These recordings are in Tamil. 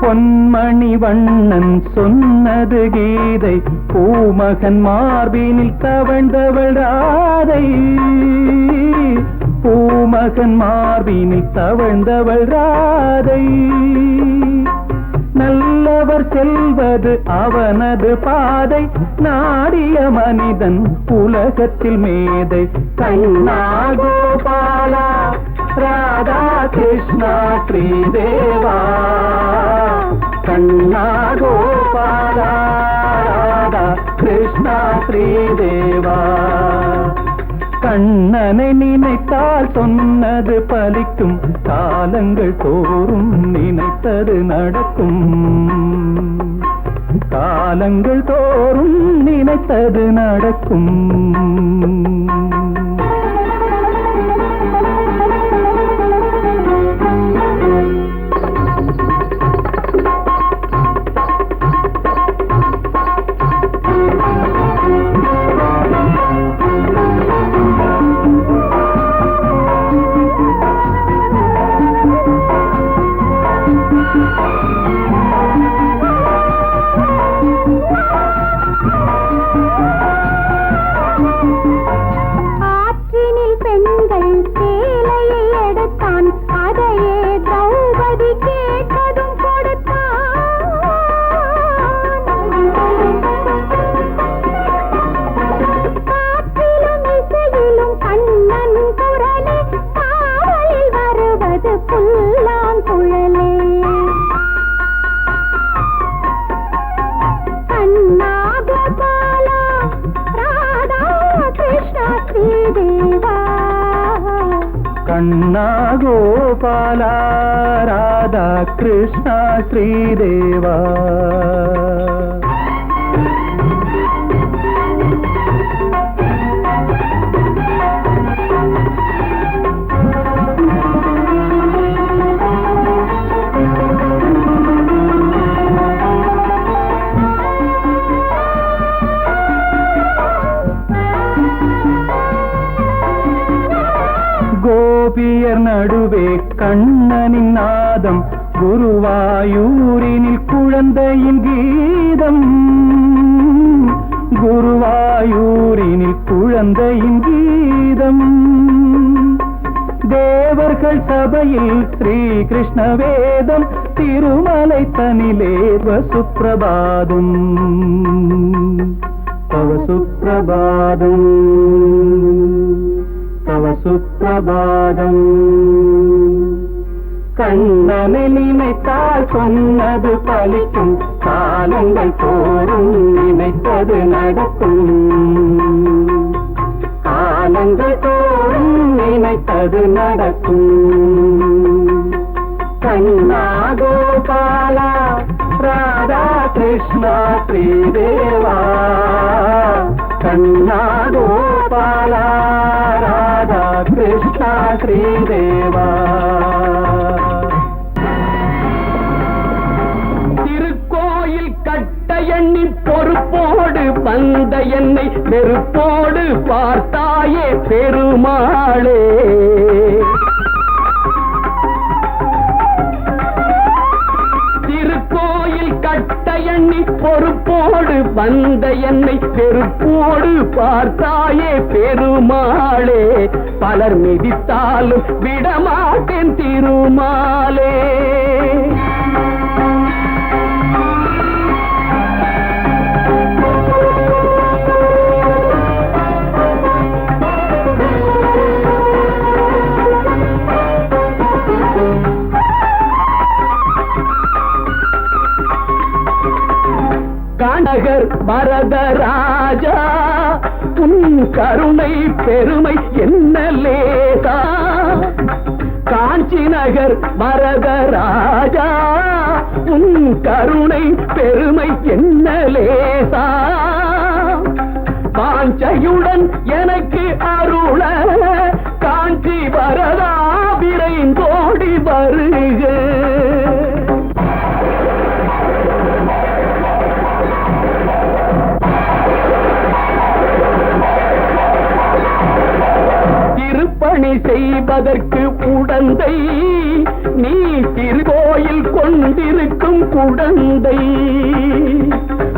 பொன்மணி வண்ணன் சொன்னது கீதை பூமகன் மார்பினில் தவழ்ந்தவள் ராதை. பூமகன் மார்பினில் தவழ்ந்தவள் ராதை. நல்லவர் செல்வது அவனது பாதை நாடிய மனிதன் உலகத்தில் மேதை. கண்ணா கோபாலா ராதா கிருஷ்ணா ஸ்ரீதேவா கண்ணா கோபாலா ராதா கிருஷ்ணா ஸ்ரீதேவா கண்ணனை நினைத்தால் சொன்னது பலிக்கும் காலங்கள் தோறும் நினைத்தது நடக்கும் காலங்கள் தோறும் நினைத்தது நடக்கும் பெண்கள் தே குருவாயூரினில் குழந்தையின் கீதம். குருவாயூரினில் குழந்தையின் கீதம். தேவர்கள் சபையில் ஸ்ரீ கிருஷ்ண வேதம் திருமலை தனிலே வசுப்பிரபாதம் தவ சுப்பிரபாதம் தவ சுப்பிரபாதம் கண்ணனை நினைத்தால் சொன்னது பலிக்கும் காலங்கள் தோறும் நினைத்தது நடக்கும். காலங்கள் தோறும் நினைத்தது நடக்கும். கண்ணா கோபாலா ராதா கிருஷ்ணா ஸ்ரீதேவா கண்ணா கோபாலா ராதா கிருஷ்ணா ஸ்ரீதேவா வந்த என்னை வெறுப்போடு பார்த்தாயே பெருமாளே. திருக்கோயில் கட்ட எண்ணி பொறுப்போடு வந்த என்னை பெருப்போடு பார்த்தாயே பெருமாளே. பலர் மிதித்தாலும் விடமாட்டேன் திருமாலே. பரத பரதராஜா உன் கருணை பெருமை என்ன லேசா காஞ்சி நகர் பரதராஜா உன் கருணை பெருமை என்ன லேசா காஞ்சையுடன் எனக்கு அருள காஞ்சி வரதா விரைந்தோடி வருக. பணி செய்வதற்கு உடந்தை நீ திருக்கோயில் கொண்டிருக்கும் குடந்தை.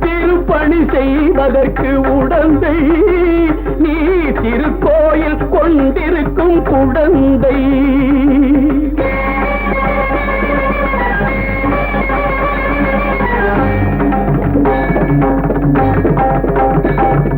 திருப்பணி செய்வதற்கு உடந்தை நீ திருக்கோயில் கொண்டிருக்கும் குடந்தை. தினந்தோறும்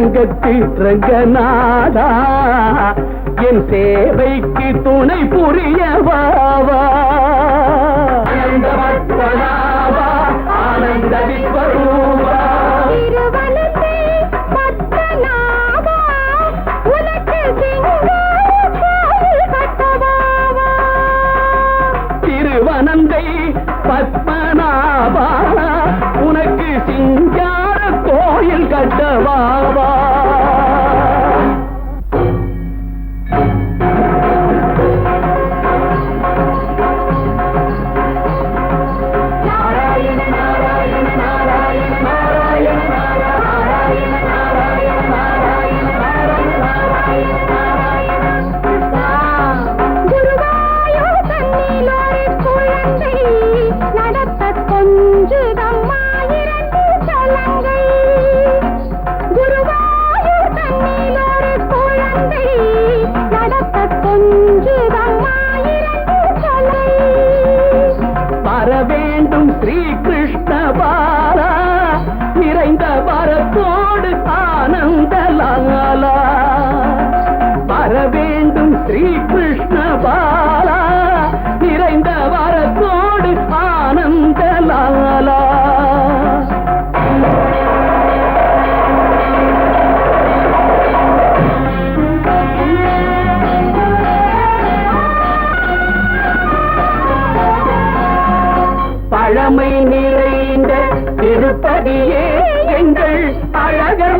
திருவரங்கத்து ரங்கநாதா என் சேவைக்கு துணை புரியவாவா? ஆனந்தவத்வநாபா, ஆனந்த விஸ்வரூபா. திருவனந்தை பத்மநாபா உனக்கு சிங்கார கோயில் கட்டவாவா? நிறைந்த வரத்தோடு ஆனந்த லாலா. வர வேண்டும் ஸ்ரீ கிருஷ்ண பாலா. நிறைந்த வரத்தோடு ஆனந்த லாலா. பழமை நிறைந்த திருப்பதியே அழகர்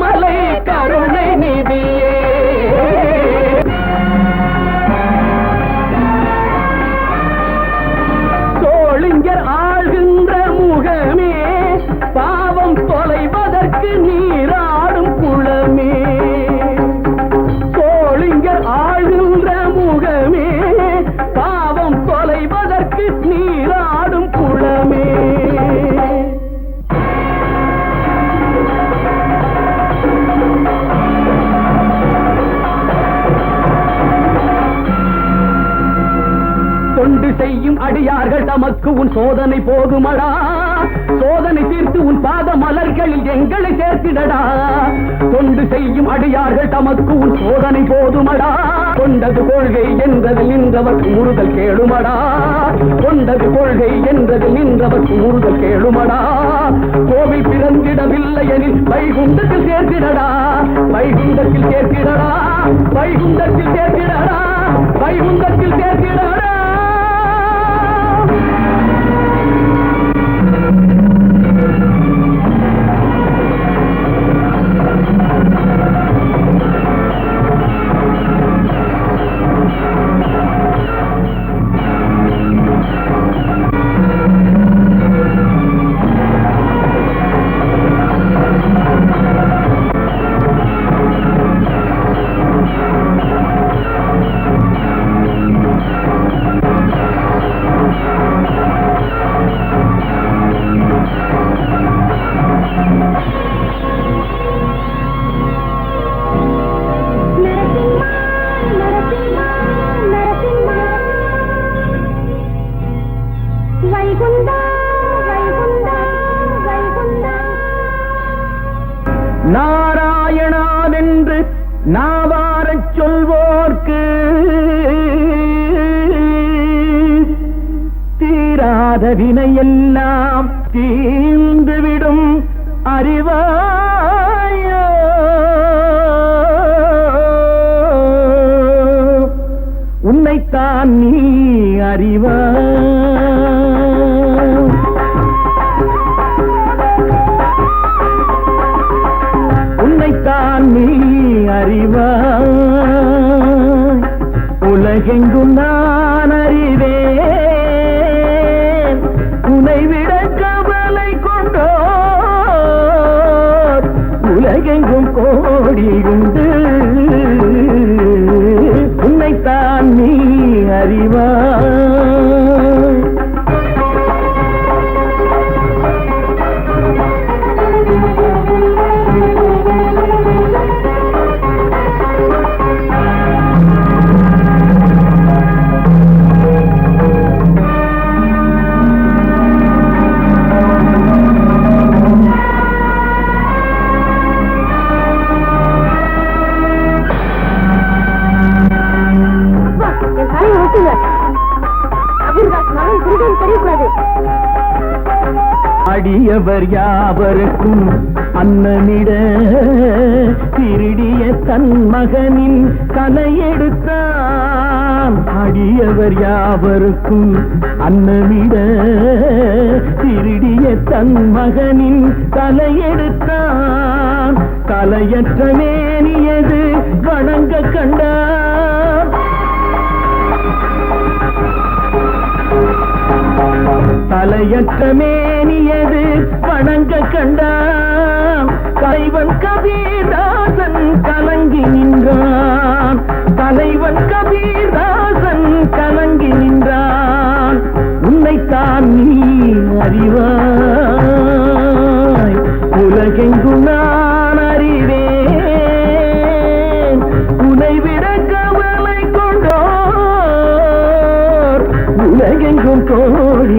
சோதனை போகுமடா. சோதனை தீர்த்து உன் பாத மலர்களில் எங்களை சேர்த்திடடா. தொண்டு செய்யும் அடியார்கள் தமக்கு உன் சோதனை போதுமடா. கொண்டது கொள்கை என்றது நின்றவர்க்கு முறுதல் கேளுமடா. கொண்டது கொள்கை என்றது நின்றவர்க்கு முறுதல் கேளுமடா. கோவில் பிறந்திடவில்லை எனில் வைகுண்டத்தில் சேர்த்திடடா. வைகுண்டத்தில் சேர்த்திடடா. வைகுண்டத்தில் சேர்த்திடடா. வைகுண்டத்தில் சேர்த்திடடா. எல்லாம் தீர்ந்துவிடும் அறிவாயோ? உன்னைத்தான் நீ அறிவாய் உன்னைத்தான் நீ அறிவாய் உலகெங்கும் நான் உலகெங்கும் கோடி யாவருக்கும் அண்ணனிட திருடிய தன் மகனின் கலையெடுத்தான். அடியவர் யாவருக்கும் அன்னமிட திருடிய தன் மகனின் தலையெடுத்தான் தலையற்ற மேனியது வணங்க கண்டான் தலையற்ற மேனியது வணங்க கண்டான் தலைவன் கபீர்தாசன் கலங்கி நின்றான். தலைவன் கபீர்தாசன் கலங்கி நின்றான். உன்னைத்தான் நீ அறிவாய். உலகெங்கு நான் அறிவேன். உன்னை விட கவலை கொண்டோர். உலகெங்கும் கோடி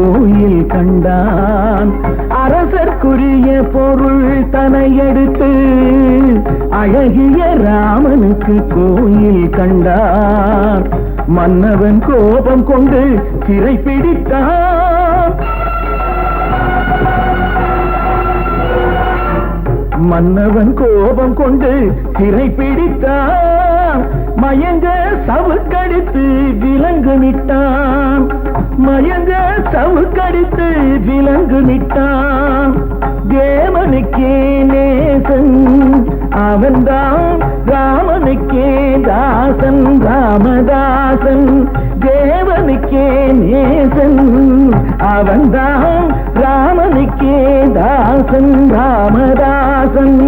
கோயில் கண்டான். அரசர்க்குரிய பொருள் தனையெடுத்து அழகிய ராமனுக்கு கோயில் கண்டான். மன்னவன் கோபம் கொண்டு சிறை பிடித்தான். மன்னவன் கோபம் கொண்டு சிறை பிடித்தான். மயங்க சவுக்கடித்து விலங்கு நிட்டான் மயங்க சவுக்கடித்து விலங்கு நிட்டான் தேவனுக்கே நேசன் அவன்தான் ராமனுக்கே தாசன் ராமதாசன். தேவனுக்கே நேசன் அவன்தான் ராமனுக்கே தாசன் ராமதாசன்.